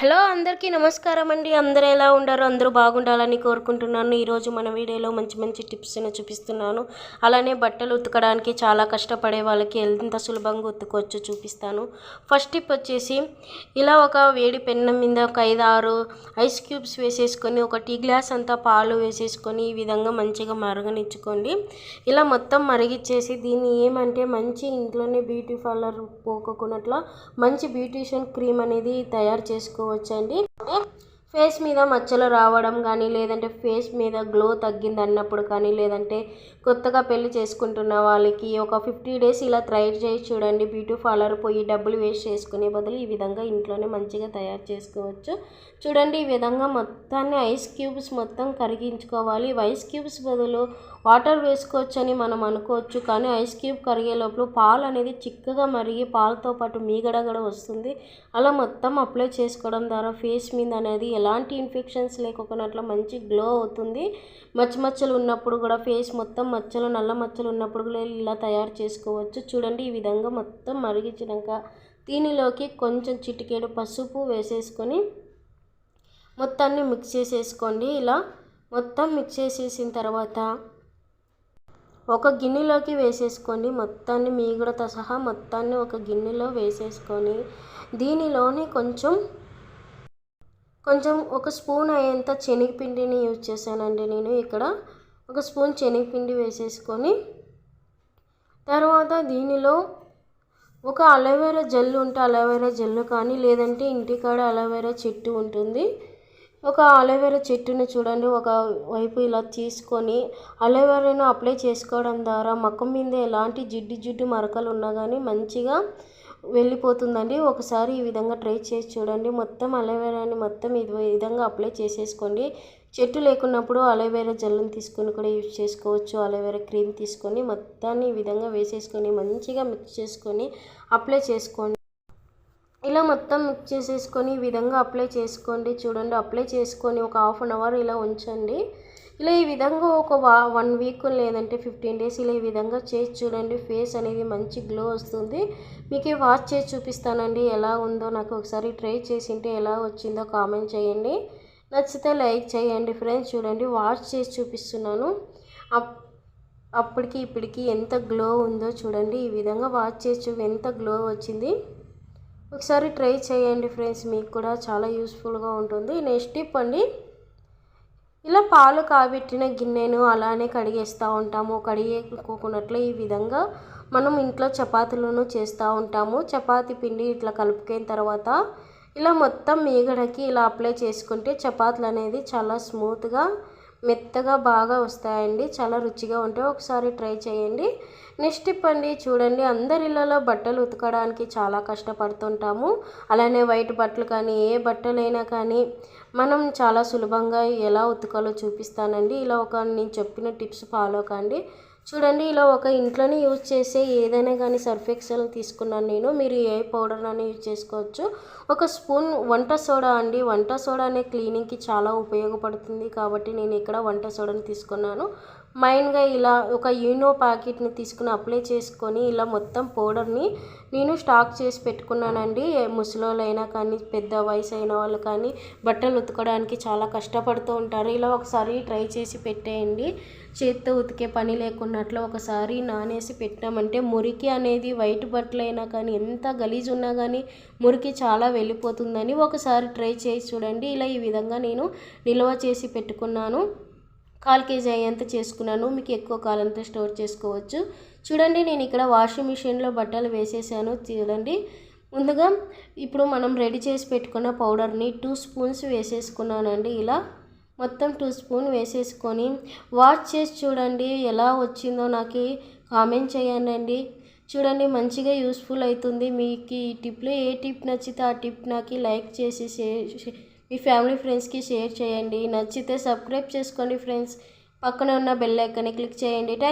Hello అందరికీ నమస్కారం అండి అందరూ ఎలా ఉండారు? అందరూ బాగుండాలని కోరుకుంటున్నాను. ఈరోజు మన వీడియోలో మంచి మంచి టిప్స్ని చూపిస్తున్నాను. అలానే బట్టలు ఉతకడానికి చాలా కష్టపడే వాళ్ళకి ఎంత సులభంగా ఉతుకోవచ్చో చూపిస్తాను. ఫస్ట్ టిప్ వచ్చేసి ఇలా ఒక వేడి పెన్నం మీద ఒక ఐదు ఆరు ఐస్ క్యూబ్స్ వేసేసుకొని ఒక టీ గ్లాస్ అంతా పాలు వేసేసుకొని ఈ విధంగా మంచిగా మరగనిచ్చుకోండి. ఇలా మొత్తం మరిగిచ్చేసి దీన్ని ఏమంటే మంచి ఇంట్లోనే బ్యూటీ పార్లర్ పోకోకున్నట్ల మంచి బ్యూటీషియన్ క్రీమ్ అనేది తయారు చేసుకో చేసుకోవచ్చండి ఫేస్ మీద మచ్చలు రావడం కానీ లేదంటే ఫేస్ మీద గ్లో తగ్గింది అన్నప్పుడు కానీ లేదంటే కొత్తగా పెళ్ళి చేసుకుంటున్న వాళ్ళకి ఒక ఫిఫ్టీ డేస్ ఇలా ట్రై చేసి చూడండి. బ్యూటీ పార్లర్ పోయి డబ్బులు వేస్ట్ చేసుకునే బదులు ఈ విధంగా ఇంట్లోనే మంచిగా తయారు చేసుకోవచ్చు. చూడండి ఈ విధంగా మొత్తాన్ని ఐస్ క్యూబ్స్ మొత్తం కరిగించుకోవాలి. ఐస్ క్యూబ్స్ బదులు వాటర్ వేసుకోవచ్చని మనం అనుకోవచ్చు కానీ ఐస్ క్యూబ్ కరిగే లోపల పాలు అనేది చిక్కగా మరిగి పాలతో పాటు మీగడ కూడా వస్తుంది. అలా మొత్తం అప్లై చేసుకోవడం ద్వారా ఫేస్ మీద అనేది ఎలాంటి ఇన్ఫెక్షన్స్ లేకపోయినట్లు మంచి గ్లో అవుతుంది. మచ్చ మచ్చలు ఉన్నప్పుడు కూడా ఫేస్ మొత్తం మచ్చలు నల్ల మచ్చలు ఉన్నప్పుడు కూడా ఇలా తయారు చేసుకోవచ్చు. చూడండి ఈ విధంగా మొత్తం మరిగించినాక దీనిలోకి కొంచెం చిటికేడు పసుపు వేసేసుకొని మొత్తాన్ని మిక్స్ చేసేసుకోండి. ఇలా మొత్తం మిక్స్ చేసేసిన తర్వాత ఒక గిన్నెలోకి వేసేసుకోండి మొత్తాన్ని మీగడతో సహా మొత్తాన్ని ఒక గిన్నెలో వేసేసుకొని దీనిలోని కొంచెం కొంచెం ఒక స్పూన్ అయ్యేంత శనగపిండిని యూజ్ చేశానండి నేను. ఇక్కడ ఒక స్పూన్ శనగపిండి వేసేసుకొని తర్వాత దీనిలో ఒక అలోవెరా జెల్ ఉంటే అలోవెరా జెల్ కానీ లేదంటే ఇంటికాడ అలోవెరా చెట్టు ఉంటుంది ఒక అలోవెరా చెట్టుని చూడండి. ఒక వైపు ఇలా తీసుకొని అలోవెరాను అప్లై చేసుకోవడం ద్వారా ముఖం మీద ఎలాంటి జిడ్డు జిడ్డు మరకలు ఉన్నా కానీ మంచిగా వెళ్ళిపోతుందండి. ఒకసారి ఈ విధంగా ట్రై చేసి చూడండి. మొత్తం అలోవెరాని మొత్తం ఈ విధంగా అప్లై చేసేసుకోండి. చెట్టు లేకున్నప్పుడు అలోవెరా జెల్ని తీసుకొని కూడా యూజ్ చేసుకోవచ్చు. అలోవెరా క్రీమ్ తీసుకొని మొత్తాన్ని ఈ విధంగా వేసేసుకొని మంచిగా మిక్స్ చేసుకొని అప్లై చేసుకోండి. ఇలా మొత్తం మిక్స్ చేసేసుకొని ఈ విధంగా అప్లై చేసుకోండి. చూడండి అప్లై చేసుకొని ఒక హాఫ్ అన్ అవర్ ఇలా ఉంచండి. ఇలా ఈ విధంగా ఒక వా వన్ వీక్ లేదంటే ఫిఫ్టీన్ డేస్ ఇలా ఈ విధంగా చేసి చూడండి. ఫేస్ అనేది మంచి గ్లో వస్తుంది. మీకు వాచ్ చేసి చూపిస్తానండి. ఎలా ఉందో నాకు ఒకసారి ట్రై చేసింటే ఎలా వచ్చిందో కామెంట్ చేయండి. నచ్చితే లైక్ చేయండి ఫ్రెండ్స్ చూడండి వాచ్ చేసి చూపిస్తున్నాను. అప్పటికి ఇప్పటికి ఎంత గ్లో ఉందో చూడండి. ఈ విధంగా వాచ్ చేసి ఎంత గ్లో వచ్చింది. ఒకసారి ట్రై చేయండి ఫ్రెండ్స్ మీకు కూడా చాలా యూస్ఫుల్గా ఉంటుంది. నెక్స్ట్ టిప్ అండి ఇలా పాలు కాబెట్టిన గిన్నెను అలానే కడిగేస్తూ ఉంటాము. కడిగేకోకున్నట్లు ఈ విధంగా మనం ఇంట్లో చపాతీలను చేస్తూ ఉంటాము. చపాతీ పిండి ఇట్లా కలుపుకైన తర్వాత ఇలా మొత్తం మీగడకి ఇలా అప్లై చేసుకుంటే చపాతీలు అనేది చాలా స్మూత్గా మెత్తగా బాగా వస్తాయండి. చాలా రుచిగా ఉంటాయి. ఒకసారి ట్రై చేయండి. నెక్స్ట్ టిప్ అండి చూడండి. అందరి ఇళ్ళలో బట్టలు ఉతకడానికి చాలా కష్టపడుతుంటాము. అలానే వైట్ బట్టలు కానీ ఏ బట్టలైనా కానీ మనం చాలా సులభంగా ఎలా ఉతకాలో చూపిస్తానండి. ఇలా ఒక నేను చెప్పిన టిప్స్ ఫాలో కండి. చూడండి ఇలా ఒక ఇంట్లోనే యూజ్ చేసే ఏదైనా కానీ సర్ఫ్ ఎక్సెల్ తీసుకున్నాను నేను. మీరు ఏ పౌడర్ అని యూజ్ చేసుకోవచ్చు. ఒక స్పూన్ వంట సోడా అండి. వంట సోడా అనే క్లీనింగ్కి చాలా ఉపయోగపడుతుంది కాబట్టి నేను ఇక్కడ వంట సోడాని తీసుకున్నాను. మైన్గా ఇలా ఒక యూనో ప్యాకెట్ని తీసుకుని అప్లై చేసుకొని ఇలా మొత్తం పౌడర్ని నేను స్టాక్ చేసి పెట్టుకున్నానండి. ముసలోళ్ళైనా కానీ పెద్ద వయసు అయిన వాళ్ళు కానీ బట్టలు ఉతకడానికి చాలా కష్టపడుతూ ఉంటారు. ఇలా ఒకసారి ట్రై చేసి పెట్టేయండి. చేత్తో ఉతికే పని లేకున్నట్లు ఒకసారి నానేసి పెట్టామంటే మురికి అనేది వైట్ బట్టలైనా కానీ ఎంత గలీజ్ ఉన్నా కానీ మురికి చాలా వెళ్ళిపోతుందని ఒకసారి ట్రై చేసి చూడండి. ఇలా ఈ విధంగా నేను నిల్వ చేసి పెట్టుకున్నాను. కాల్ కేజీ అయ్యేంత చేసుకున్నాను. మీకు ఎక్కువ కాలంతో స్టోర్ చేసుకోవచ్చు. చూడండి నేను ఇక్కడ వాషింగ్ మిషన్లో బట్టలు వేసేసాను. చూడండి. ముందుగా ఇప్పుడు మనం రెడీ చేసి పెట్టుకున్న పౌడర్ని టూ స్పూన్స్ వేసేసుకున్నానండి ఇలా. మొత్తం టూ స్పూన్ వేసేసుకొని వాష్ చేసి చూడండి ఎలా వచ్చిందో నాకు కామెంట్ చేయండి చూడండి మంచిగా యూస్ఫుల్ అవుతుంది. మీకు ఈ టిప్లో ఏ టిప్ నచ్చితే ఆ టిప్ నాకు లైక్ చేసి షేర్ మీ ఫ్యామిలీ ఫ్రెండ్స్కి షేర్ చేయండి. నచ్చితే సబ్స్క్రైబ్ చేసుకోండి ఫ్రెండ్స్ పక్కన ఉన్న బెల్ ఐకాన్ని క్లిక్ చేయండి. థ్యాంక్